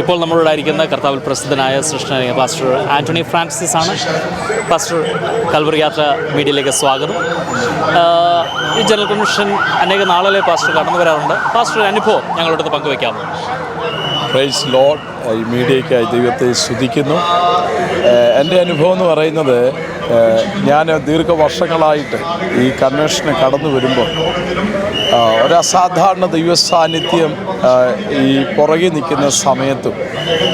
ഇപ്പോൾ നമ്മളോടായിരിക്കുന്ന കർത്താവിൽ പ്രസിദ്ധനായ സൃഷ്ണ പാസ്റ്റർ ആന്റണി ഫ്രാൻസിസ് ആണ്. പാസ്റ്റർ കൽവറി യാത്ര മീഡിയയിലേക്ക് സ്വാഗതം. ഈ ജനറൽ കമ്മീഷൻ അനേക നാളിലെ പാസ്റ്റർ കടന്നു വരാറുണ്ട്. പാസ്റ്റർ അനുഭവം ഞങ്ങളോട് പങ്കുവയ്ക്കാമോ പ്രൈസ് ലോഡ് ഈ മീഡിയയ്ക്കായി ദൈവത്തെ സ്തുതിക്കുന്നു. എന്റെ അനുഭവം എന്ന് പറയുന്നത് ഞാൻ ദീർഘവർഷങ്ങളായിട്ട് ഈ കൺവെൻഷന് കടന്നു വരുമ്പോൾ ഒരു അസാധാരണ ദൈവ സാന്നിധ്യം ഈ പുറകെ നിൽക്കുന്ന സമയത്തും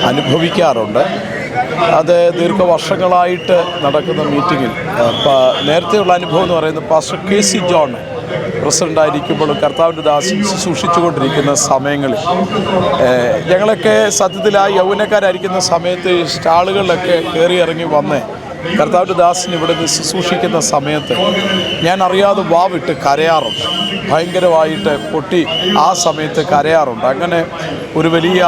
അനുഭവിക്കാറുണ്ട്. അത് ദീർഘവർഷങ്ങളായിട്ട് നടക്കുന്ന മീറ്റിങ്ങിൽ നേരത്തെയുള്ള അനുഭവം എന്ന് പറയുന്നത് pastor K C John president ആയിരിക്കുമ്പോൾ കർത്താവിന്റെ ദാസൻ സൂക്ഷിച്ചുകൊണ്ടിരിക്കുന്ന സമയങ്ങളിൽ ഞങ്ങളൊക്കെ സത്യത്തിൽ ആ യൗവനക്കാരായിരിക്കുന്ന സമയത്ത് സ്റ്റാളുകളിലൊക്കെ കയറി ഇറങ്ങി വന്ന് കർത്താവിന്റെ ദാസൻ ഇവിടെ നിന്ന് ശുശ്രൂഷിക്കുന്ന സമയത്ത് ഞാൻ അറിയാതെ വാവിട്ട് കരയാറുണ്ട്. ഭയങ്കരമായിട്ട് പൊട്ടി ആ സമയത്ത് കരയാറുണ്ട്. അങ്ങനെ ഒരു വലിയ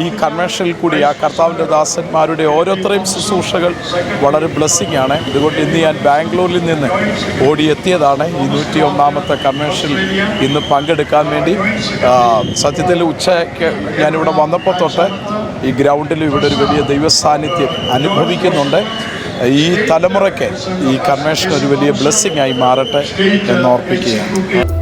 ഈ കൺവെൻഷനിൽ കൂടി ആ കർത്താവിന്റെ ദാസന്മാരുടെ ഓരോരുത്തരെയും ശുശ്രൂഷകൾ വളരെ ബ്ലെസ്സിങ് ആണ്. ഇതുകൊണ്ട് ഇന്ന് ഞാൻ ബാംഗ്ലൂരിൽ നിന്ന് ഓടിയെത്തിയതാണ്. ഈ നൂറ്റി ഒന്നാമത്തെ കൺവെൻഷനിൽ ഇന്ന് പങ്കെടുക്കാൻ വേണ്ടി. സത്യത്തിൽ ഉച്ചയ്ക്ക് ഞാനിവിടെ വന്നപ്പോൾ തൊട്ട് ഈ ഗ്രൗണ്ടിൽ ഇവിടെ ഒരു വലിയ ദൈവസാന്നിധ്യം അനുഭവിക്കുന്നുണ്ട്. ഈ തലമുറയ്ക്ക് ഈ കൺവെൻഷൻ ഒരു വലിയ ബ്ലെസ്സിങ് ആയി മാറട്ടെ എന്ന് ഓർപ്പിക്കുകയാണ്.